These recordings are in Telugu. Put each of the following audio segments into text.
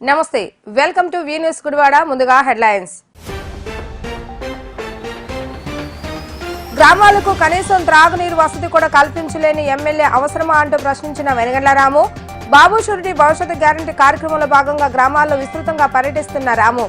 నమస్తే welcome to V News Gudivada ముందుగా హెడ్లైన్స్ గ్రామాలకు కనీసం త్రాగునీరు వసతి కూడా కల్పించలేని ఎమ్మెల్యే అవసరమా అంటూ ప్రశ్నించిన వెనగండ్ల రాము బాబు షూరిటీ భవిష్యత్తు గ్యారంటీ కార్యక్రమంలో భాగంగా గ్రామాల్లో విస్తృతంగా పర్యటిస్తున్న రాము.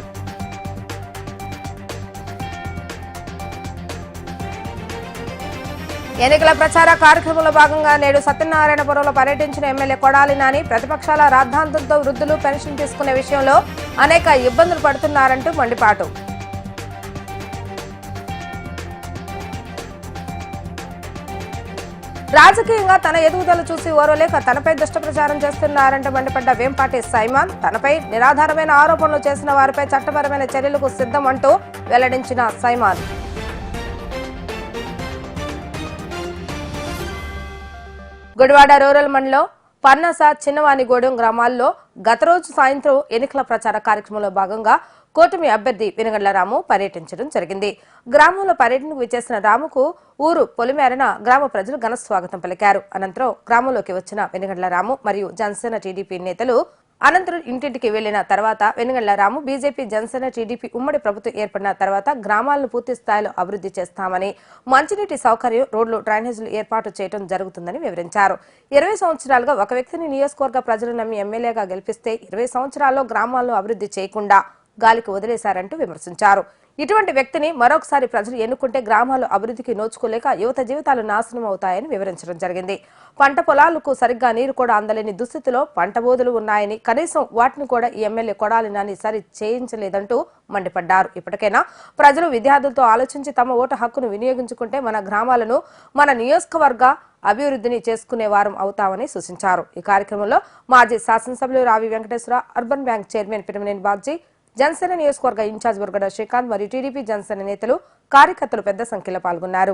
ఎన్నికల ప్రచార కార్యక్రమంలో భాగంగా నేడు సత్యనారాయణపురంలో పర్యటించిన ఎమ్మెల్యే కొడాలి నాని ప్రతిపక్షాల రాద్ధాంతంతో వృద్ధులు పెన్షన్ తీసుకునే విషయంలో అనేక ఇబ్బందులు పడుతున్నారంటూ మండిపాటు. రాజకీయంగా తన ఎదుగుదల చూసి ఓర్వలేక తనపై దుష్ట ప్రచారం చేస్తున్నారంటూ మండిపడ్డ వేంపాటి సైమాన్. తనపై నిరాధారమైన ఆరోపణలు చేసిన వారిపై చట్టపరమైన చర్యలకు సిద్ధం అంటూ వెల్లడించిన సైమాన్. గుడివాడ రూరల్ మండలం పన్నస చిన్నవానిగూడెం గ్రామాల్లో గత రోజు సాయంత్రం ఎన్నికల ప్రచార కార్యక్రమంలో భాగంగా కూటమి అభ్యర్థి వెనుగండ్ల రాము పర్యటించడం జరిగింది. గ్రామంలో పర్యటనకు విచ్చేసిన రాముకు ఊరు పొలిమేరన గ్రామ ప్రజలు ఘన స్వాగతం పలికారు. అనంతరం గ్రామంలోకి వచ్చిన వెనుగండ్ల రాము మరియు జనసేన టీడీపీ నేతలు అనంతరం ఇంటింటికి వెళ్ళిన తర్వాత వెనుగండ్ల రాము బీజేపీ జనసేన టీడీపీ ఉమ్మడి ప్రభుత్వం ఏర్పడిన తర్వాత గ్రామాలను పూర్తి స్థాయిలో అభివృద్ధి చేస్తామని మంచినీటి సౌకర్యం రోడ్లు డ్రైనేజీలు ఏర్పాటు చేయడం జరుగుతుందని వివరించారు. ఇరవై సంవత్సరాలుగా ఒక వ్యక్తిని నియోజకవర్గ ప్రజలు నమ్మి ఎమ్మెల్యేగా గెలిపిస్తే ఇరవై సంవత్సరాల్లో గ్రామాలను అభివృద్ధి చేయకుండా గాలికి వదిలేశారంటూ విమర్శించారు. ఇటువంటి వ్యక్తిని మరొకసారి ప్రజలు ఎన్నుకుంటే గ్రామాలు అభివృద్ధికి నోచుకోలేక యువత జీవితాలు నాశనం అవుతాయని వివరించడం జరిగింది. పంట పొలాలకు సరిగ్గా నీరు కూడా అందలేని దుస్థితిలో పంట బోధులు ఉన్నాయని కనీసం వాటిని కూడా ఈ ఎమ్మెల్యే కొడాలి నాని సరి చేయించలేదంటూ మండిపడ్డారు. ఇప్పటికైనా ప్రజలు విద్యార్థులతో ఆలోచించి తమ ఓటు హక్కును వినియోగించుకుంటే మన గ్రామాలను మన నియోజకవర్గ అభివృద్ధిని చేసుకునే వారం అవుతామని సూచించారు. ఈ కార్యక్రమంలో మాజీ శాసనసభ్యులు Ravi Venkateswara urban bank chairman Piramaneni Babji Janasena నియోజకవర్గ ఇన్ఛార్జ్ బుర్గడ శ్రీకాంత్ మరియు టీడీపీ జనసేన నేతలు కార్యకర్తలు పెద్ద సంఖ్యలో పాల్గొన్నారు.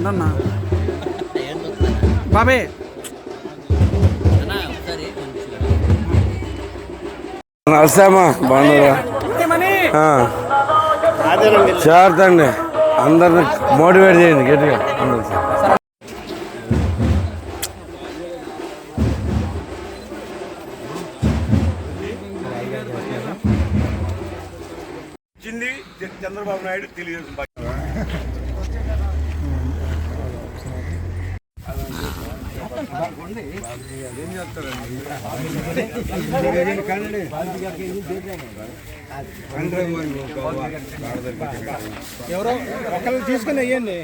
ఉండన్నా బాబే. నమస్తేమ్మా బాగున్నారా? చేరతండి అందరిని మోటివేట్ చేయండి గట్టిగా. అందరూ. చంద్రబాబు నాయుడు తెలుగుదేశం పార్టీ ఎవరో ఒకళ్ళు తీసుకుని వెయ్యండి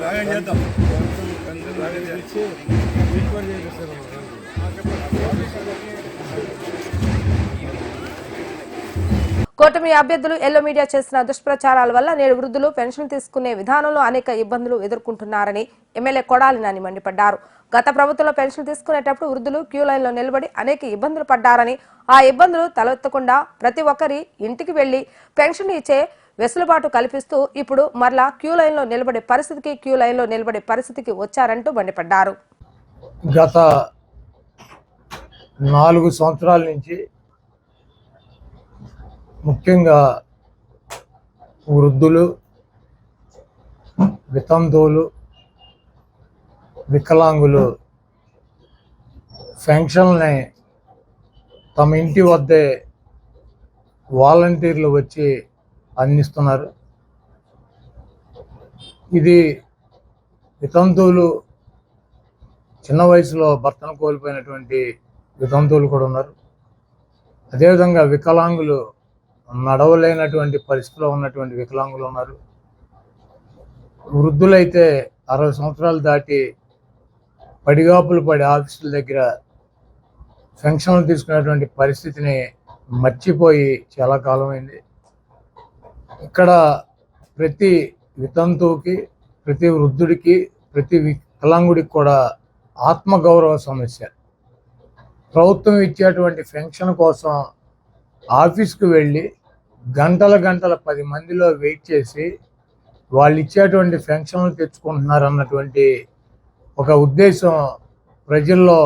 బాగా చేద్దాం కూటమి అభ్యర్థులు ఎల్లో మీడియా చేసిన దుష్ప్రచారాల వల్ల నేడు వృద్ధులు పెన్షన్ తీసుకునే విధానంలో అనేక ఇబ్బందులు ఎదుర్కొంటున్నారని ఎమ్మెల్యే కొడాలి నాని మండిపడ్డారు. గత ప్రభుత్వంలో పెన్షన్ తీసుకునేటప్పుడు వృద్ధులు క్యూ లైన్లో నిలబడి అనేక ఇబ్బందులు పడ్డారని ఆ ఇబ్బందులు తలెత్తకుండా ప్రతి ఒక్కరి ఇంటికి వెళ్ళి పెన్షన్ ఇచ్చే వెసులుబాటు కల్పిస్తూ ఇప్పుడు మరలా క్యూ లైన్లో నిలబడే పరిస్థితికి క్యూ లైన్లో నిలబడే పరిస్థితికి వచ్చారంటూ మండిపడ్డారు. గత నాలుగు సంవత్సరాల నుంచి ముఖ్యంగా వృద్ధులు వితంతువులు వికలాంగులు ఫెన్షన్ని తమ ఇంటి వద్దే వాలంటీర్లు వచ్చి అందిస్తున్నారు. ఇది వితంతువులు చిన్న వయసులో భర్తను కోల్పోయినటువంటి వితంతువులు కూడా ఉన్నారు. అదేవిధంగా వికలాంగులు నడవలేనటువంటి పరిస్థితిలో ఉన్నటువంటి వికలాంగులు ఉన్నారు. వృద్ధులైతే అరవై సంవత్సరాలు దాటి పడిగాపులు పడి ఆఫీసుల దగ్గర పెన్షన్లు తీసుకునేటువంటి పరిస్థితిని మర్చిపోయి చాలా కాలం అయింది ఇక్కడ ప్రతి వితంతువుకి ప్రతి వృద్ధుడికి ప్రతి వికలాంగుడికి కూడా ఆత్మగౌరవ సమస్య. ప్రభుత్వం ఇచ్చేటువంటి పెన్షన్ కోసం ఆఫీస్కి వెళ్ళి గంటల గంటల పది మందిలో వెయిట్ చేసి వాళ్ళు ఇచ్చేటువంటి పెన్షన్లు తెచ్చుకుంటున్నారు అన్నటువంటి ఒక ఉద్దేశం ప్రజల్లో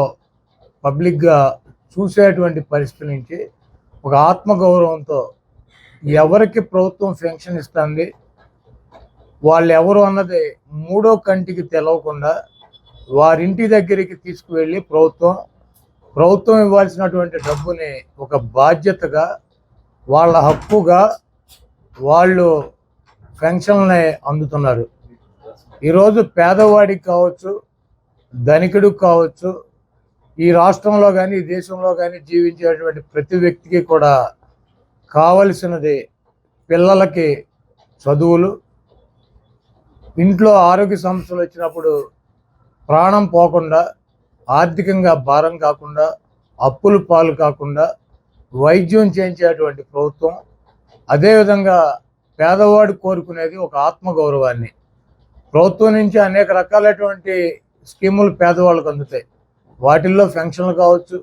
పబ్లిక్గా చూసేటువంటి పరిస్థితి నుంచి ఒక ఆత్మగౌరవంతో ఎవరికి ప్రభుత్వం పెన్షన్ ఇస్తుంది వాళ్ళు ఎవరు అన్నది మూడో కంటికి తెలవకుండా వారింటి దగ్గరికి తీసుకువెళ్ళి ప్రభుత్వం ప్రభుత్వం ఇవ్వాల్సినటువంటి డబ్బుని ఒక బాధ్యతగా వాళ్ళ హక్కుగా వాళ్ళు పెన్షన్లని అందుతున్నారు. ఈరోజు పేదవాడికి కావచ్చు ధనికుడికి కావచ్చు ఈ రాష్ట్రంలో కానీ ఈ దేశంలో కానీ జీవించేటువంటి ప్రతి వ్యక్తికి కూడా కావలసినది పిల్లలకి చదువులు. ఇంట్లో ఆరోగ్య సమస్యలు వచ్చినప్పుడు ప్రాణం పోకుండా ఆర్థికంగా భారం కాకుండా అప్పులు పాలు కాకుండా వైద్యం చేయించేటువంటి ప్రభుత్వం అదేవిధంగా పేదవాడు కోరుకునేది ఒక ఆత్మగౌరవాన్ని. ప్రభుత్వం నుంచి అనేక రకాలైనటువంటి స్కీములు పేదవాళ్ళకు అందుతాయి. వాటిల్లో పెన్షన్లు కావచ్చు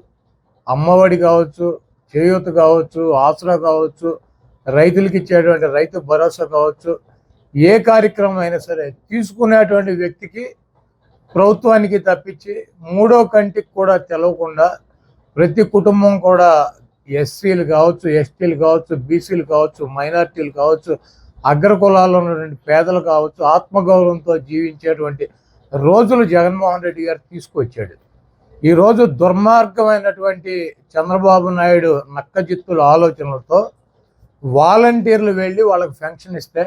అమ్మఒడి కావచ్చు చేయూత కావచ్చు ఆసరా కావచ్చు రైతులకు ఇచ్చేటువంటి రైతు భరోసా కావచ్చు ఏ కార్యక్రమం అయినా సరే తీసుకునేటువంటి వ్యక్తికి ప్రభుత్వానికి తప్పించి మూడో కంటికి కూడా తెలవకుండా ప్రతి కుటుంబం కూడా ఎస్సీలు కావచ్చు ఎస్టీలు కావచ్చు బీసీలు కావచ్చు మైనార్టీలు కావచ్చు అగ్రకులాల్లో ఉన్నటువంటి పేదలు కావచ్చు ఆత్మగౌరవంతో జీవించేటువంటి రోజులు జగన్మోహన్ రెడ్డి గారు తీసుకొచ్చాడు. ఈరోజు దుర్మార్గమైనటువంటి చంద్రబాబు నాయుడు నక్కజిత్తుల ఆలోచనలతో వాలంటీర్లు వెళ్ళి వాళ్ళకి పెన్షన్ ఇస్తే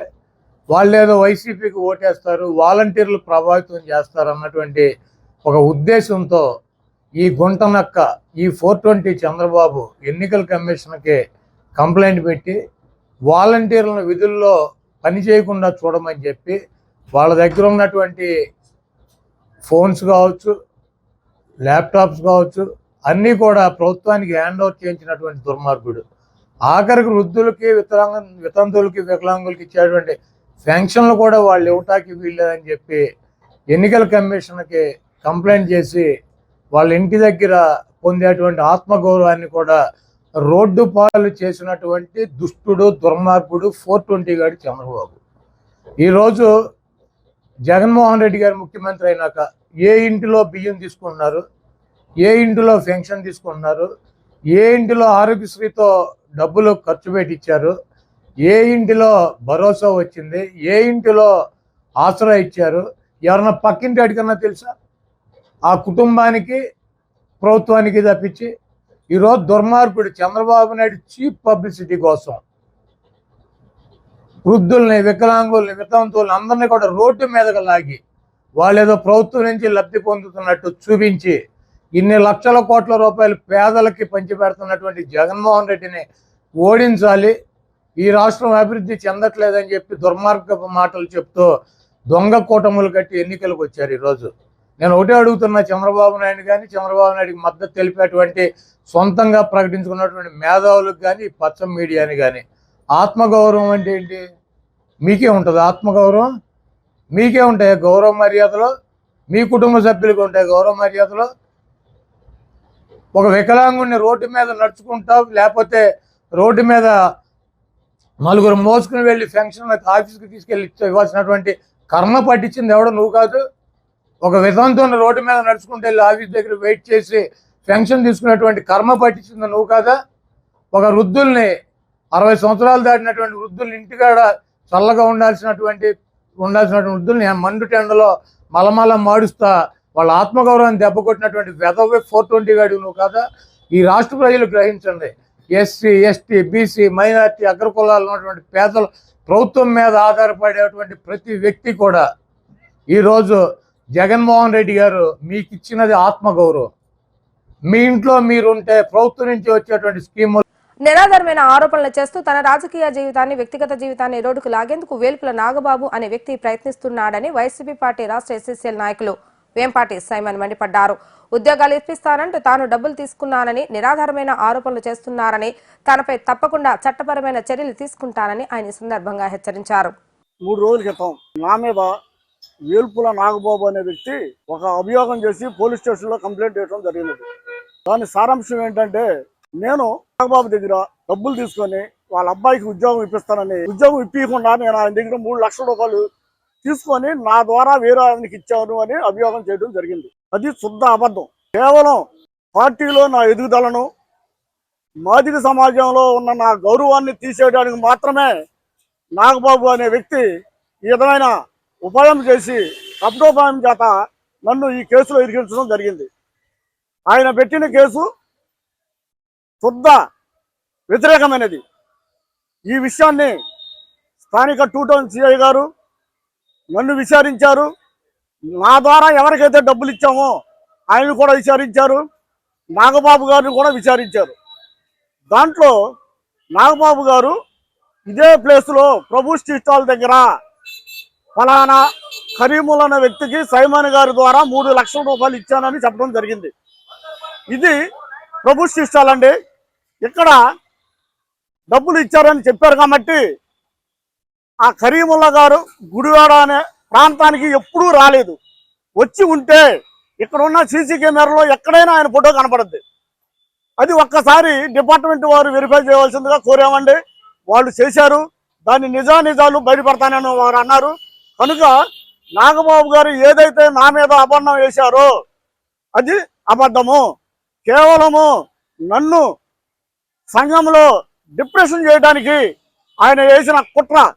వాళ్ళు ఏదో వైసీపీకి ఓటేస్తారు వాలంటీర్లు ప్రభావితం చేస్తారు అన్నటువంటి ఒక ఉద్దేశంతో ఈ గుంటనక్క ఈ ఫోర్ ట్వంటీ చంద్రబాబు ఎన్నికల కమిషన్కి కంప్లైంట్ పెట్టి వాలంటీర్లను విధుల్లో పని చేయకుండా చూడమని చెప్పి వాళ్ళ దగ్గర ఉన్నటువంటి ఫోన్స్ కావచ్చు ల్యాప్టాప్స్ కావచ్చు అన్నీ కూడా ప్రభుత్వానికి హ్యాండ్ ఓవర్ చేయించినటువంటి దుర్మార్గుడు. ఆఖరికి వృద్ధులకి వికలాంగ వితంతులకి వికలాంగులకి ఇచ్చేటువంటి పెన్షన్లు కూడా వాళ్ళు ఇవ్వటానికి వీల్లేదని చెప్పి ఎన్నికల కమిషన్కి కంప్లైంట్ చేసి వాళ్ళ ఇంటి దగ్గర పొందేటువంటి ఆత్మగౌరవాన్ని కూడా రోడ్డు పాలు చేసినటువంటి దుష్టుడు దుర్మార్గుడు ఫోర్ ట్వంటీ గాడి చంద్రబాబు. ఈరోజు జగన్మోహన్ రెడ్డి గారు ముఖ్యమంత్రి అయినాక ఏ ఇంటిలో బియ్యం తీసుకుంటున్నారు? ఏ ఇంటిలో పెన్షన్ తీసుకుంటున్నారు? ఏ ఇంటిలో ఆరోగ్యశ్రీతో డబ్బులు ఖర్చు పెట్టి ఇచ్చారు ఏ ఇంటిలో భరోసా వచ్చింది ఏ ఇంటిలో ఆసరా ఇచ్చారు ఎవరన్నా పక్కింటి అడిగన్నా తెలుసా? ఆ కుటుంబానికి ప్రభుత్వానికి తప్పించి ఈరోజు దుర్మార్గుడు చంద్రబాబు నాయుడు చీప్ పబ్లిసిటీ కోసం వృద్ధుల్ని వికలాంగుల్ని వితంతువుల్ని అందరినీ కూడా రోడ్డు మీదకి లాగి వాళ్ళు ఏదో ప్రభుత్వం నుంచి లబ్ధి పొందుతున్నట్టు చూపించి ఇన్ని లక్షల కోట్ల రూపాయలు పేదలకి పంచిపెడుతున్నటువంటి జగన్మోహన్ రెడ్డిని ఓడించాలి. ఈ రాష్ట్రం అభివృద్ధి చెందట్లేదని చెప్పి దుర్మార్గపు మాటలు చెప్తూ దొంగ కూటములు కట్టి ఎన్నికలకు వచ్చారు ఈరోజు. నేను ఒకటే అడుగుతున్నా చంద్రబాబు నాయుడు కానీ చంద్రబాబు నాయుడికి మద్దతు తెలిపేటువంటి సొంతంగా ప్రకటించుకున్నటువంటి మేధావులకు కానీ పచ్చ మీడియాని కానీ ఆత్మగౌరవం అంటే ఏంటి? మీకే ఉంటుంది ఆత్మగౌరవం. మీకే ఉంటాయి గౌరవ మర్యాదలు. మీ కుటుంబ సభ్యులకు ఉంటాయి గౌరవ మర్యాదలు. ఒక వికలాంగుడిని రోడ్డు మీద నడుచుకుంటావు లేకపోతే రోడ్డు మీద నలుగురు మోసుకుని వెళ్ళి ఫంక్షన్ ఆఫీస్కి తీసుకెళ్ళి ఇవ్వాల్సినటువంటి కర్మ పట్టించింది ఎవడో నువ్వు కాదు. ఒక విధంతో రోడ్డు మీద నడుచుకుంటూ వెళ్ళి ఆఫీస్ దగ్గర వెయిట్ చేసి పెన్షన్ తీసుకున్నటువంటి కర్మ పట్టించింది నువ్వు కాదా? ఒక వృద్ధుల్ని అరవై సంవత్సరాలు దాటినటువంటి వృద్ధుల్ని ఇంటికాడ చల్లగా ఉండాల్సినటువంటి ఉండాల్సినటువంటి వృద్ధుల్ని మండు టెండలో మలమల మాడుస్తా వాళ్ళ ఆత్మగౌరవాన్ని దెబ్బ కొట్టినటువంటి వెదవే ఫోర్ ట్వంటీ గాడు నువ్వు కాదా? ఈ రాష్ట్ర ప్రజలు గ్రహించండి. ఎస్సీ ఎస్టీ బీసీ మైనార్టీ అగ్రకులాలు ఉన్నటువంటి పేదలు ప్రభుత్వం మీద ఆధారపడేటువంటి ప్రతి వ్యక్తి కూడా ఈరోజు జగన్మోహన్ రెడ్డి గారు మీకు ఇచ్చినది ఆత్మగౌరవం. మీ ఇంట్లో మీరుంటే ప్రభుత్వం నుంచి వచ్చేటువంటి స్కీములు నిరాధారమైన ఆరోపణలు చేస్తూ తన రాజకీయ జీవితాన్ని వ్యక్తిగత జీవితాన్ని రోడ్డుకు లాగేందుకు వేల్పుల నాగబాబు అనే వ్యక్తి ప్రయత్నిస్తున్నాడని వైసీపీ పార్టీ రాష్ట్ర ఎస్ఎస్ఎల్ నాయకులు వేంపాటి సైమన్ మండిపడ్డారు. ఉద్యోగాలు ఇప్పిస్తానంటూ తాను డబ్బులు తీసుకున్నానని నిరాధారమైన ఆరోపణలు చేస్తున్నారని తనపై తప్పకుండా చట్టపరమైన చర్యలు తీసుకుంటానని ఆయన సందర్భంగా హెచ్చరించారు. మూడు రోజుల క్రితం నా మీద వేల్పుల నాగబాబు అనే వ్యక్తి ఒక అభియోగం చేసి పోలీస్ స్టేషన్లో కంప్లైంట్ చేయడం జరిగినది దాని సారాంశం ఏంటంటే నేను నాగబాబు దగ్గర డబ్బులు తీసుకొని వాళ్ళ అబ్బాయికి ఉద్యోగం ఇప్పిస్తానని ఉద్యోగం ఇప్పించకుండా నేను ఆయన దగ్గర మూడు లక్షల రూపాయలు తీసుకొని నా ద్వారా వేరే ఆయనకి ఇచ్చాను అని అభియోగం చేయడం జరిగింది. అది శుద్ధ అబద్ధం. కేవలం పార్టీలో నా ఎదుగుదలను మాదిక సమాజంలో ఉన్న నా గౌరవాన్ని తీసేయడానికి మాత్రమే నాగబాబు అనే వ్యక్తి ఈ విధమైన ఉపాయం చేసి అబ్దోపాయం చేత నన్ను ఈ కేసులో ఇరికించడం జరిగింది. ఆయన పెట్టిన కేసు శుద్ధ వ్యతిరేకమైనది. ఈ విషయాన్ని స్థానిక టూ టౌన్ సిఐ గారు నన్ను విచారించారు. నా ద్వారా ఎవరికైతే డబ్బులు ఇచ్చామో ఆయన కూడా విచారించారు. నాగబాబు గారిని కూడా విచారించారు. దాంట్లో నాగబాబు గారు ఇదే ప్లేస్లో ప్రభు స్ట్రీట్ స్టాల్ దగ్గర ఫలానా కరీముల్ అనే వ్యక్తికి సైమాన్ గారి ద్వారా మూడు లక్షల రూపాయలు ఇచ్చానని చెప్పడం జరిగింది. ఇది ప్రభు స్ట్రీట్ స్టాల్ అండి. ఇక్కడ డబ్బులు ఇచ్చారని చెప్పారు కాబట్టి ఆ కరీముల్లా గారు గుడివాడ అనే ప్రాంతానికి ఎప్పుడూ రాలేదు. వచ్చి ఉంటే ఇక్కడ ఉన్న సీసీ కెమెరాలో ఎక్కడైనా ఆయన ఫోటో కనపడద్ది. అది ఒక్కసారి డిపార్ట్మెంట్ వారు వెరిఫై చేయవలసిందిగా కోరామండి. వాళ్ళు చేశారు. దాని నిజా నిజాలు బయటపడతానని వారు అన్నారు. కనుక నాగబాబు గారు ఏదైతే నా మీద అబద్ధం వేశారో అది అబద్ధము. కేవలము నన్ను సంఘంలో డిప్రెషన్ చేయడానికి ఆయన వేసిన కుట్ర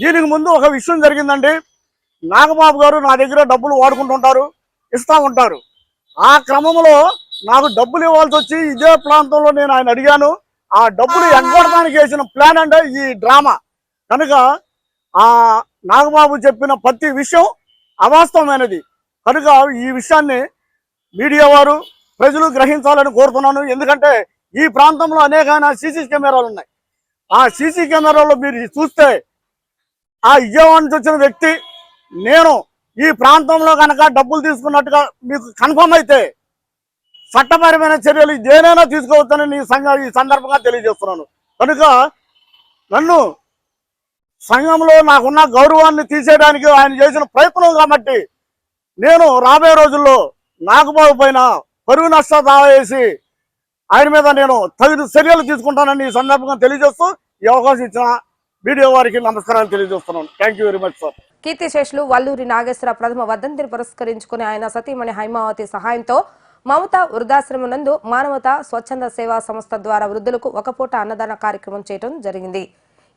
దీనికి ముందు ఒక విషయం జరిగిందండి. నాగబాబు గారు నా దగ్గర డబ్బులు వాడుకుంటుంటారు ఇస్తా ఉంటారు. ఆ క్రమంలో నాకు డబ్బులు ఇవ్వాల్సి వచ్చి ఇదే ప్రాంతంలో నేను ఆయన అడిగాను. ఆ డబ్బులు ఎగ్గొడటానికి వేసిన ప్లాన్ అంటే ఈ డ్రామా. కనుక ఆ నాగబాబు చెప్పిన ప్రతి విషయం అవాస్తవమైనది. కనుక ఈ విషయాన్ని మీడియా వారు ప్రజలు గ్రహించాలని కోరుతున్నాను. ఎందుకంటే ఈ ప్రాంతంలో అనేకమైన సీసీ కెమెరాలు ఉన్నాయి. ఆ సీసీ కెమెరాలో మీరు చూస్తే ఆ విజయవాడ నుంచి వచ్చిన వ్యక్తి నేను ఈ ప్రాంతంలో కనుక డబ్బులు తీసుకున్నట్టుగా మీకు కన్ఫర్మ్ అయితే చట్టపరమైన చర్యలు దేనైనా తీసుకోవచ్చని ఈ సంఘ ఈ సందర్భంగా తెలియజేస్తున్నాను. కనుక నన్ను సంఘంలో నాకున్న గౌరవాన్ని తీసేయడానికి ఆయన చేసిన ప్రయత్నం కాబట్టి నేను రాబోయే రోజుల్లో నాగబాబు పైన పరువు నష్ట దావా ఆయన మీద నేను తగిన చర్యలు తీసుకుంటానని ఈ సందర్భంగా తెలియజేస్తూ ఈ అవకాశం ఇచ్చిన మీడియా వారికి నమస్కారాలు తెలియజేస్తున్నాను. Thank you very much sir కీర్తిశేషులు వల్లూరి నాగేశ్వర ప్రథమ వర్ధంతిని పురస్కరించుకుని ఆయన సతీమణి హైమావతి సహాయంతో మమత వృద్ధాశ్రమం నందు మానవత స్వచ్ఛంద సేవా సంస్థ ద్వారా వృద్ధులకు ఒక పూట అన్నదాన కార్యక్రమం చేయడం జరిగింది.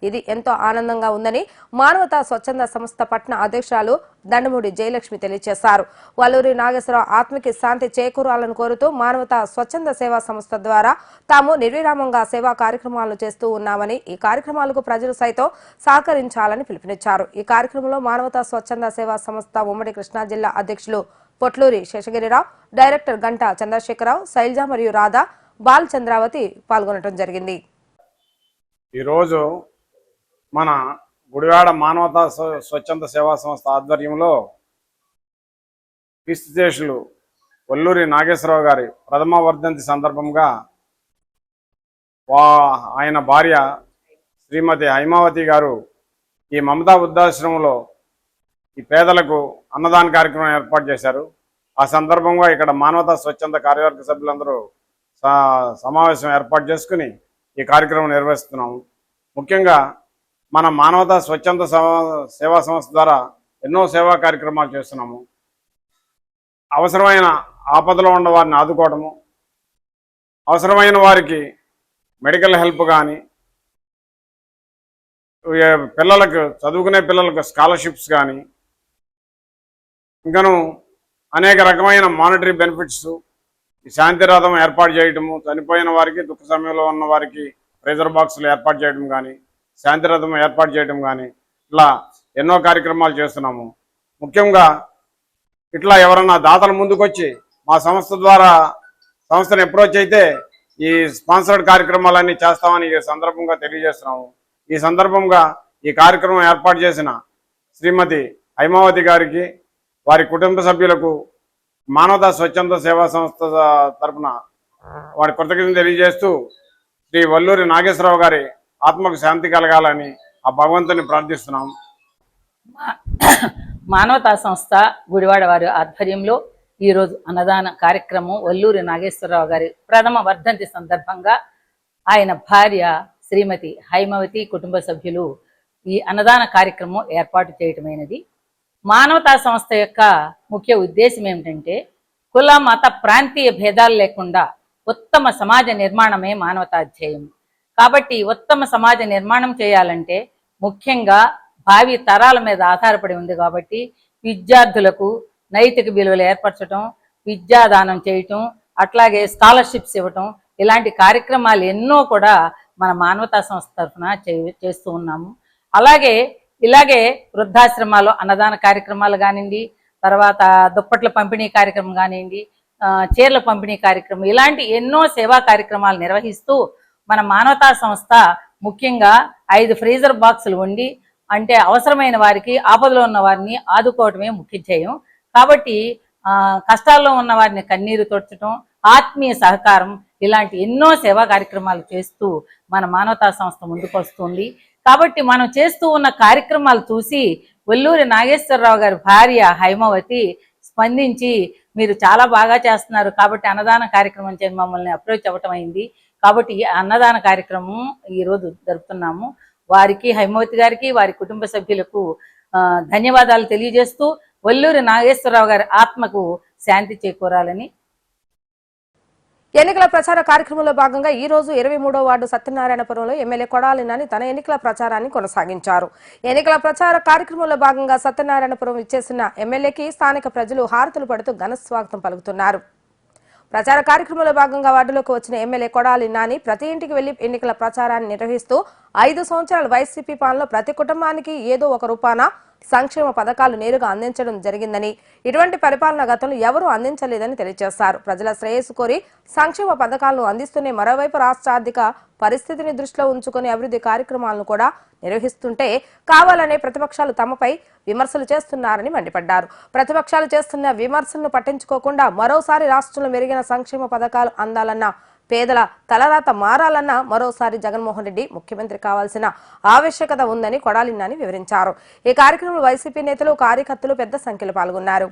ఇది ఎంతో ఆనందంగా ఉందని మానవత స్వచ్ఛంద సంస్థ పట్న అధ్యక్షురాలు దండమూడి జయలక్ష్మి తెలియజేశారు. వల్లూరి నాగేశ్వరరావు ఆత్మకి శాంతి చేకూరాలని కోరుతూ మానవత స్వచ్ఛంద సేవా సంస్థ ద్వారా తాము నిర్విరామంగా సేవా కార్యక్రమాలు చేస్తూ ఉన్నామని ఈ కార్యక్రమాలకు ప్రజలు సైతం సహకరించాలని పిలుపునిచ్చారు. ఈ కార్యక్రమంలో మానవత స్వచ్ఛంద సేవా సంస్థ ఉమ్మడి కృష్ణా జిల్లా అధ్యక్షులు పొట్లూరి శేషగిరిరావు డైరెక్టర్ గంటా చంద్రశేఖరరావు శైలజ మరియు రాధా బాల్ చంద్రావతి పాల్గొనడం జరిగింది ఈరోజు మన గుడివాడ మానవతా స్వచ్ఛంద సేవా సంస్థ ఆధ్వర్యంలో క్రీస్తుదేశులు వల్లూరి నాగేశ్వరరావు గారి ప్రథమ వర్ధంతి సందర్భంగా వా ఆయన భార్య శ్రీమతి హైమావతి గారు ఈ మమతా వృద్ధాశ్రమంలో ఈ పేదలకు అన్నదాన కార్యక్రమం ఏర్పాటు చేశారు. ఆ సందర్భంగా ఇక్కడ మానవతా స్వచ్ఛంద కార్యవర్గ సభ్యులందరూ స- సమావేశం ఏర్పాటు చేసుకుని ఈ కార్యక్రమం నిర్వహిస్తున్నాము. ముఖ్యంగా మన మానవతా స్వచ్ఛంద సేవా సంస్థ ద్వారా ఎన్నో సేవా కార్యక్రమాలు చేస్తున్నాము. అవసరమైన ఆపదలో ఉన్న వారిని ఆదుకోవడము. అవసరమైన వారికి మెడికల్ హెల్ప్ కానీ పిల్లలకు చదువుకునే పిల్లలకు స్కాలర్షిప్స్ కానీ ఇంకను అనేక రకమైన మానిటరీ బెనిఫిట్స్ ఈ శాంతిరథం ఏర్పాటు చేయటము చనిపోయిన వారికి దుఃఖ సమయంలో ఉన్న వారికి ప్రెజర్ బాక్సులు ఏర్పాటు చేయడం కానీ శాంతిరథం ఏర్పాటు చేయడం కానీ ఇట్లా ఎన్నో కార్యక్రమాలు చేస్తున్నాము. ముఖ్యంగా ఇట్లా ఎవరన్నా దాతలు ముందుకొచ్చి మా సంస్థ ద్వారా సంస్థను అప్రోచ్ అయితే ఈ స్పాన్సర్డ్ కార్యక్రమాలన్నీ చేస్తామని ఈ సందర్భంగా తెలియజేస్తున్నాము. ఈ సందర్భంగా ఈ కార్యక్రమం ఏర్పాటు చేసిన శ్రీమతి హైమావతి గారికి వారి కుటుంబ సభ్యులకు మానవతా స్వచ్ఛంద సేవా సంస్థ తరపున వారి కృతజ్ఞతలు తెలియజేస్తూ శ్రీ వల్లూరి నాగేశ్వరరావు గారి ఆత్మకు శాంతి కలగాలని ఆ భగవంతుని ప్రార్థిస్తున్నాం. మానవతా సంస్థ గుడివాడ వారి ఆధ్వర్యంలో ఈరోజు అన్నదాన కార్యక్రమం వల్లూరి నాగేశ్వరరావు గారి ప్రథమ వర్ధంతి సందర్భంగా ఆయన భార్య శ్రీమతి హైమవతి కుటుంబ సభ్యులు ఈ అన్నదాన కార్యక్రమం ఏర్పాటు చేయటమైనది. మానవతా సంస్థ యొక్క ముఖ్య ఉద్దేశం ఏమిటంటే కుల మత ప్రాంతీయ భేదాలు లేకుండా ఉత్తమ సమాజ నిర్మాణమే మానవతాధ్యేయం కాబట్టి ఉత్తమ సమాజ నిర్మాణం చేయాలంటే ముఖ్యంగా భావి తరాల మీద ఆధారపడి ఉంది కాబట్టి విద్యార్థులకు నైతిక విలువలు ఏర్పరచడం విద్యాదానం చేయటం అట్లాగే స్కాలర్షిప్స్ ఇవ్వటం ఇలాంటి కార్యక్రమాలు ఎన్నో కూడా మన మానవతా సంస్థ తరఫున చేస్తూ ఉన్నాము. అలాగే ఇలాగే వృద్ధాశ్రమాలు అన్నదాన కార్యక్రమాలు కానివ్వండి తర్వాత దుప్పట్ల పంపిణీ కార్యక్రమం కానివ్వండి చీరల పంపిణీ కార్యక్రమం ఇలాంటి ఎన్నో సేవా కార్యక్రమాలు నిర్వహిస్తూ మన మానవతా సంస్థ ముఖ్యంగా ఐదు ఫ్రీజర్ బాక్సులు ఉండి అంటే అవసరమైన వారికి ఆపదలో ఉన్న వారిని ఆదుకోవటమే ముఖ్య ధ్యేయం. కాబట్టి కష్టాల్లో ఉన్న వారిని కన్నీరు తొడచడం ఆత్మీయ సహకారం ఇలాంటి ఎన్నో సేవా కార్యక్రమాలు చేస్తూ మన మానవతా సంస్థ ముందుకొస్తుంది కాబట్టి మనం చేస్తూ ఉన్న కార్యక్రమాలు చూసి వెల్లూరి నాగేశ్వరరావు గారి భార్య హైమవతి స్పందించి మీరు చాలా బాగా చేస్తున్నారు కాబట్టి అన్నదాన కార్యక్రమం చేసి మమ్మల్ని అప్రోచ్ అవ్వటం అయింది. కాబట్టి అన్నదాన కార్యక్రమం ఈరోజు జరుపుతున్నాము. వారికి హైమవతి గారికి వారి కుటుంబ సభ్యులకు ఆ, ధన్యవాదాలు తెలియజేస్తూ వల్లూరి నాగేశ్వరరావు గారి ఆత్మకు శాంతి చేకూరాలని. ఎన్నికల ప్రచార కార్యక్రమంలో భాగంగా ఈ రోజు ఇరవై మూడో వార్డు సత్యనారాయణపురంలో ఎమ్మెల్యే కొడాలి నాని తన ఎన్నికల ప్రచారాన్ని కొనసాగించారు. ఎన్నికల ప్రచార కార్యక్రమంలో భాగంగా సత్యనారాయణపురం ఇచ్చేసిన ఎమ్మెల్యేకి స్థానిక ప్రజలు హారతులు పడుతూ ఘన స్వాగతం పలుకుతున్నారు. ప్రచార కార్యక్రమంలో భాగంగా వార్డులోకి వచ్చిన ఎమ్మెల్యే కొడాలి నాని ప్రతి ఇంటికి వెళ్ళి ఎన్నికల ప్రచారాన్ని నిర్వహిస్తూ ఐదు సంవత్సరాల వైసీపీ పాలనలో ప్రతి కుటుంబానికి ఏదో ఒక రూపాన సంక్షేమ పథకాలు నేరుగా అందించడం జరిగిందని. ఇటువంటి పరిపాలన గతంలో ఎవరూ అందించలేదని తెలియజేశారు. ప్రజల శ్రేయస్సు కోరి సంక్షేమ పథకాలను అందిస్తూనే మరోవైపు రాష్ట్ర ఆర్థిక పరిస్థితిని దృష్టిలో ఉంచుకుని అభివృద్ధి కార్యక్రమాలను కూడా నిర్వహిస్తుంటే కావాలనే ప్రతిపక్షాలు తమపై విమర్శలు చేస్తున్నారని మండిపడ్డారు. ప్రతిపక్షాలు చేస్తున్న విమర్శలను పట్టించుకోకుండా మరోసారి రాష్ట్రంలో మెరుగైన సంక్షేమ పథకాలు అందాలన్న పేదల తలరాత మారాలన్న మరోసారి జగన్మోహన్ రెడ్డి ముఖ్యమంత్రి కావాల్సిన ఆవశ్యకత ఉందని కొడాలి నాని వివరించారు. ఈ కార్యక్రమంలో వైసీపీ నేతలు కార్యకర్తలు పెద్ద సంఖ్యలో పాల్గొన్నారు.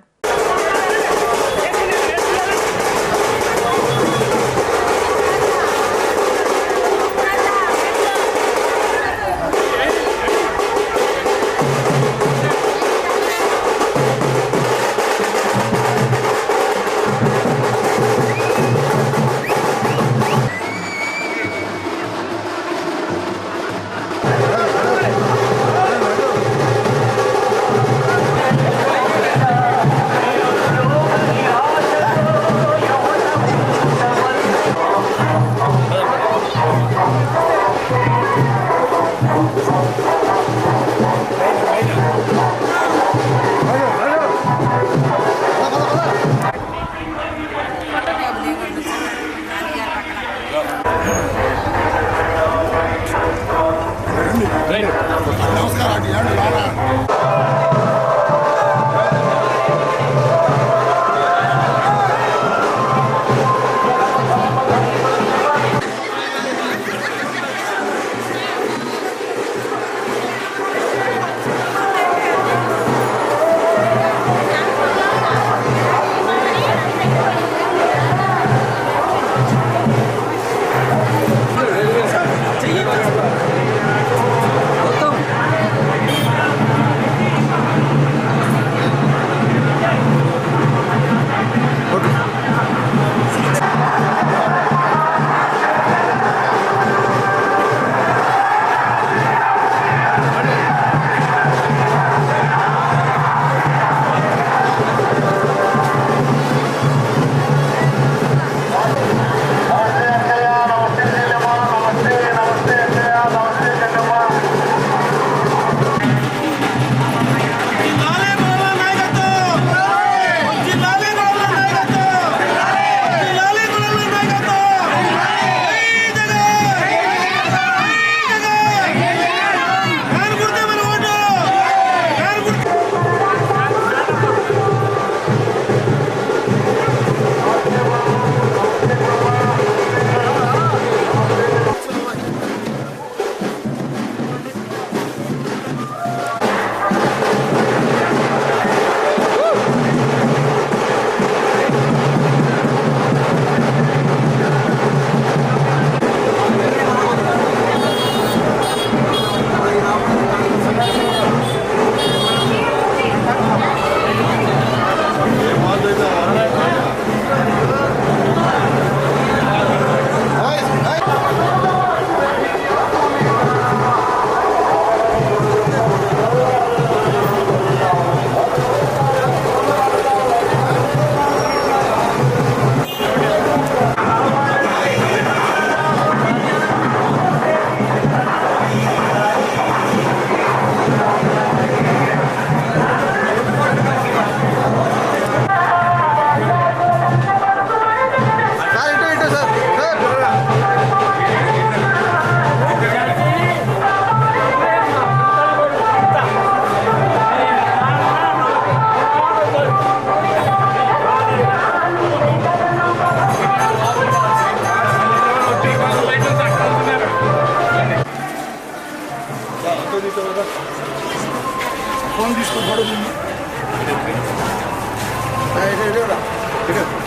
哎，这这个，这个。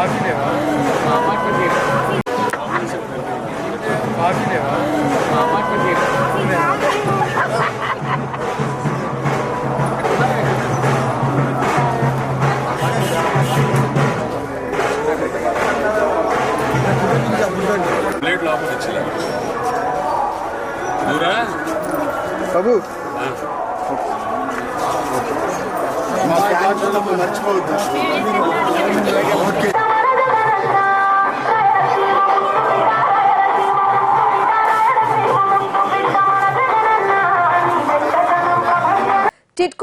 마지네요. 마지네요. లోపల వచ్చింది దూరా బాబు మర్చిపోవద్దు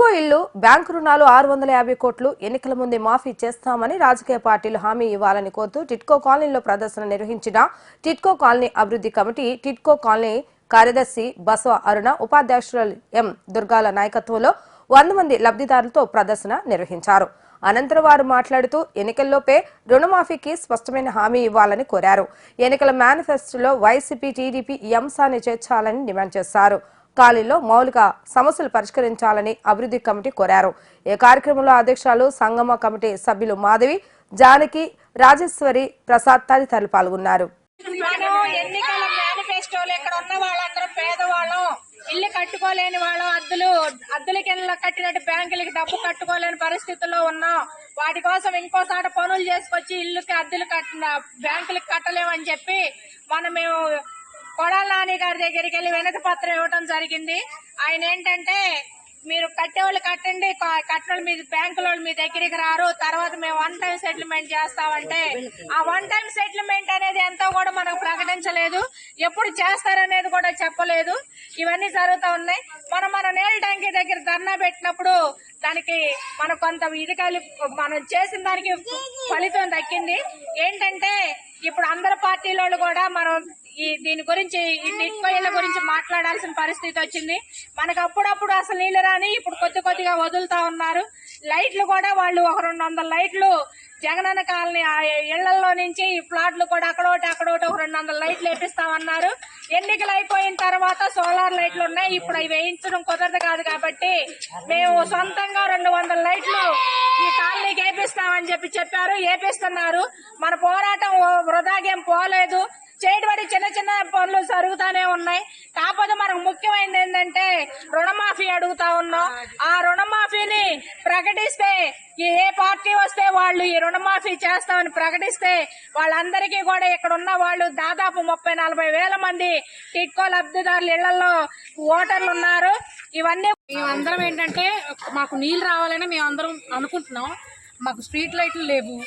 ఒక్కో ఇల్లు బ్యాంకు రుణాలు ఆరు వందల యాభై కోట్లు ఎన్నికల ముందే మాఫీ చేస్తామని రాజకీయ పార్టీలు హామీ ఇవ్వాలని కోరుతూ టిట్కో కాలనీలో ప్రదర్శన నిర్వహించిన టిట్కో కాలనీ అభివృద్ధి కమిటీ టిట్కో కాలనీ కార్యదర్శి బసవ అరుణ ఉపాధ్యక్షురాలు ఎం దుర్గాల నాయకత్వంలో వంద మంది లబ్ధిదారులతో ప్రదర్శన నిర్వహించారు. అనంతరం వారు మాట్లాడుతూ ఎన్నికల్లోపే రుణమాఫీకి స్పష్టమైన హామీ ఇవ్వాలని కోరారు. ఎన్నికల మేనిఫెస్టోలో వైసీపీ టీడీపీ ఈ అంశాన్ని చేర్చాలని డిమాండ్ చేశారు. కాలనీలో మౌలిక సమస్యలు పరిష్కరించాలని అభివృద్ధి కమిటీ కోరారు. ఈ కార్యక్రమంలో అధ్యక్షురాలు సంగమ కమిటీ సభ్యులు మాధవి జానకి రాజేశ్వరి ప్రసాద్ తదితరులు పాల్గొన్నారు. ఎన్నికల మేనిఫెస్టోలు ఇక్కడ ఉన్న వాళ్ళందరూ పేదవాళ్ళం. ఇల్లు కట్టుకోలేని వాళ్ళం. అద్దులు అద్దుల కింద కట్టినట్టు బ్యాంకులకి డబ్బు కట్టుకోలేని పరిస్థితుల్లో ఉన్నాం. వాటి కోసం ఇంకోసారి పనులు చేసుకొచ్చి ఇల్లుకి అద్దెలు కట్టిన బ్యాంకులకు కట్టలేమని చెప్పి మనం మేము కొడాల నాని గారి దగ్గరికి వెళ్ళి వినతి పత్రం ఇవ్వటం జరిగింది. ఆయన ఏంటంటే మీరు కట్టేవాళ్ళు కట్టండి కట్టడం కట్టేవాళ్ళు మీ బ్యాంకుల మీ దగ్గరికి రారు తర్వాత మేము వన్ టైం సెటిల్మెంట్ చేస్తామంటే ఆ వన్ టైం సెటిల్మెంట్ అనేది ఎంతో కూడా మనకు ప్రకటించలేదు. ఎప్పుడు చేస్తారనేది కూడా చెప్పలేదు. ఇవన్నీ జరుగుతూ ఉన్నాయి. మనం మన నేల ట్యాంకీ దగ్గర ధర్నా పెట్టినప్పుడు దానికి మన కొంత ఇది కలి మనం చేసిన దానికి ఫలితం దక్కింది. ఏంటంటే ఇప్పుడు అందరు పార్టీలోళ్ళు కూడా మనం ఈ దీని గురించి ఈ గురించి మాట్లాడాల్సిన పరిస్థితి వచ్చింది. మనకు అప్పుడప్పుడు అసలు నీళ్ళు రాని ఇప్పుడు కొద్ది కొద్దిగా వదులుతా ఉన్నారు. లైట్లు కూడా వాళ్ళు ఒక రెండు వందల లైట్లు జగనన్న కాలనీ ఆ ఇళ్ళలో నుంచి ఈ ప్లాట్లు కూడా అక్కడోటి అక్కడోటి ఒక రెండు వందల లైట్లు వేపిస్తామన్నారు. ఎన్నికలు అయిపోయిన తర్వాత సోలార్ లైట్లు ఉన్నాయి. ఇప్పుడు అవి వేయించడం కుదరదు కాదు కాబట్టి మేము సొంతంగా రెండు వందల లైట్లు ఈ కాలనీకి వేపిస్తామని చెప్పి చెప్పారు. వేపిస్తున్నారు. మన పోరాటం వృధాగేం పోలేదు. చేయబడి చిన్న చిన్న పనులు జరుగుతానే ఉన్నాయి. కాకపోతే మనకు ముఖ్యమైనది ఏంటంటే రుణమాఫీ అడుగుతా ఉన్నాం. ఆ రుణమాఫీని ప్రకటిస్తే ఏ పార్టీ వస్తే వాళ్ళు ఈ రుణమాఫీ చేస్తామని ప్రకటిస్తే వాళ్ళందరికీ కూడా ఇక్కడ ఉన్న వాళ్ళు దాదాపు ముప్పై నలభై వేల మంది టిట్కో లబ్ధిదారుల ఇళ్ళలో ఓటర్లు ఉన్నారు. ఇవన్నీ మేమందరం ఏంటంటే మాకు నీళ్ళు రావాలని మేము అందరం అనుకుంటున్నాం. మాకు స్ట్రీట్ లైట్లు లేవు.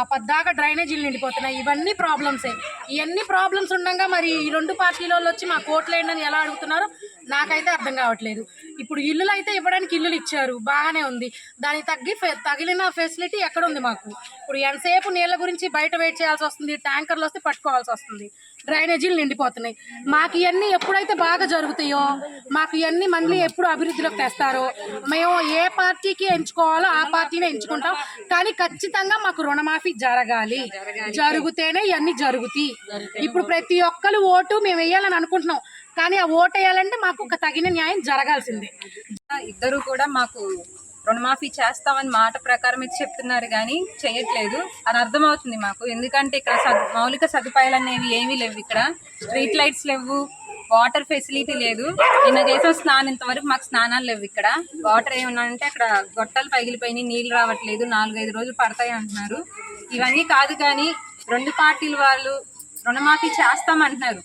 పద్దాకా డ్రైనేజీలు నిండిపోతున్నాయి. ఇవన్నీ ప్రాబ్లమ్సే ఇవన్నీ ప్రాబ్లమ్స్ ఉండగా మరి ఈ రెండు పార్టీల వచ్చి మా కోట్లు అని ఎలా అడుగుతున్నారో నాకైతే అర్థం కావట్లేదు. ఇప్పుడు ఇల్లులు అయితే ఇవ్వడానికి ఇల్లులు ఇచ్చారు. బాగానే ఉంది. దానికి తగ్గి ఫె- తగిలిన ఫెసిలిటీ ఎక్కడ ఉంది మాకు? ఇప్పుడు ఎంతసేపు నీళ్ళ గురించి బయట వెయిట్ చేయాల్సి వస్తుంది? ట్యాంకర్లు వస్తే పట్టుకోవాల్సి వస్తుంది. డ్రైనేజీలు నిండిపోతున్నాయి. మాకు ఇవన్నీ ఎప్పుడైతే బాగా జరుగుతాయో మాకు ఇవన్నీ మళ్ళీ ఎప్పుడు అభివృద్ధిలోకి తెస్తారో మేము ఏ పార్టీకి ఎంచుకోవాలో ఆ పార్టీనే ఎంచుకుంటాం. కానీ ఖచ్చితంగా మాకు రుణమాఫీ జరగాలి. జరిగితేనే ఇవన్నీ జరుగుతాయి. ఇప్పుడు ప్రతి ఒక్కరు ఓటు మేము వేయాలని అనుకుంటున్నాం. కానీ ఆ ఓటు వేయాలంటే మాకు ఒక తగిన న్యాయం జరగాల్సిందే. ఇద్దరు కూడా మాకు రుణమాఫీ చేస్తామని మాట ప్రకారం ఇది చెప్తున్నారు కానీ చేయట్లేదు. అని అర్థమవుతుంది మాకు. ఎందుకంటే ఇక్కడ సద్- మౌలిక సదుపాయాలు అనేవి ఏమీ లేవు ఇక్కడ. స్ట్రీట్ లైట్స్ లేవు వాటర్ ఫెసిలిటీ లేదు. నిన్న చేసిన స్నానం ఇంతవరకు మాకు స్నానాలు లేవు ఇక్కడ. వాటర్ ఏమన్నా అంటే అక్కడ గొట్టాలు పగిలిపోయినాయి నీళ్ళు రావట్లేదు నాలుగైదు రోజులు పడతాయి అంటున్నారు. ఇవన్నీ కాదు కానీ రెండు పార్టీల వాళ్ళు రుణమాఫీ చేస్తామంటున్నారు.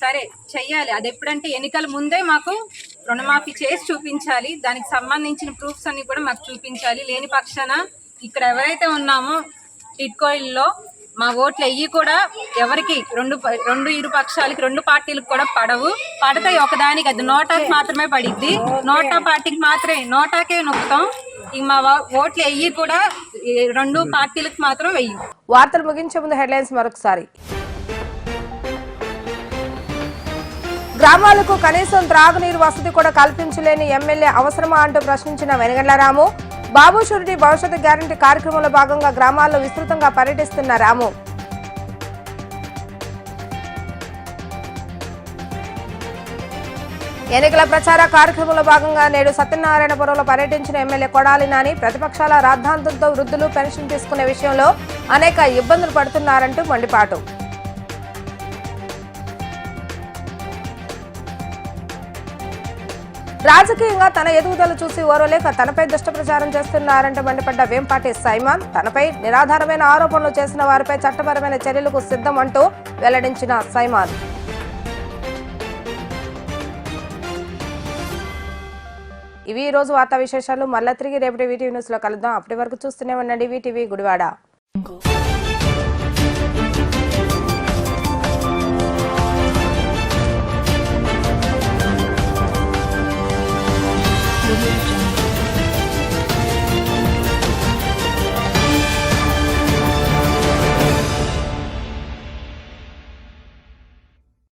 సరే చెయ్యాలి. అది ఎప్పుడంటే ఎన్నికల ముందే మాకు రుణమాఫీ చేసి చూపించాలి. దానికి సంబంధించిన ప్రూఫ్స్ అన్ని కూడా మాకు చూపించాలి. లేని పక్షాన ఇక్కడ ఎవరైతే ఉన్నామో టిట్కోయిల్లో మా ఓట్లు అయ్యి కూడా ఎవరికి రెండు రెండు ఇరు పక్షాలకి రెండు పార్టీలకు కూడా పడవు. పడతాయి ఒకదానికి అది నోటాకి మాత్రమే పడిద్ది. నోటా పార్టీకి మాత్రమే నోటాకే నొక్కుతాం. మా ఓట్లు ఎయ్యి కూడా రెండు పార్టీలకు మాత్రం వెయ్యి వార్తలు ముగించే ముందు హెడ్లైన్స్ మరొకసారి. గ్రామాలకు కనీసం త్రాగునీరు వసతి కూడా కల్పించలేని ఎమ్మెల్యే అవసరమా అంటూ ప్రశ్నించిన వెనగండ్ల రాము బాబు షూరిటీ భవిష్యత్తు గ్యారంటీ కార్యక్రమంలో భాగంగా గ్రామాల్లో విస్తృతంగా పర్యటిస్తున్న రాము. ఎన్నికల ప్రచార కార్యక్రమంలో భాగంగా నేడు సత్యనారాయణపురంలో పర్యటించిన ఎమ్మెల్యే కొడాలి నాని ప్రతిపక్షాల రాద్ధాంతంతో వృద్ధులు పెన్షన్ తీసుకునే విషయంలో అనేక ఇబ్బందులు పడుతున్నారంటూ మండిపాటు. రాజకీయంగా తన ఎదుగుదల చూసి ఓరలేక తనపై దుష్ట ప్రచారం చేస్తున్నారంటూ మండిపడ్డ వేంపాటి సైమాన్ తనపై నిరాధారమైన ఆరోపణలు చేసిన వారిపై చట్టపరమైన చర్యలకు సిద్ధం అంటూ వెల్లడించిన సైమాన్. ఇవి ఈ రోజు వార్తా విశేషాలు. మళ్ళా తిరిగి రేపటి వీటీవీ న్యూస్లో కలుద్దాం. అప్పటి వరకు చూస్తూనే ఉండండి. వీటీవీ గుడివాడ.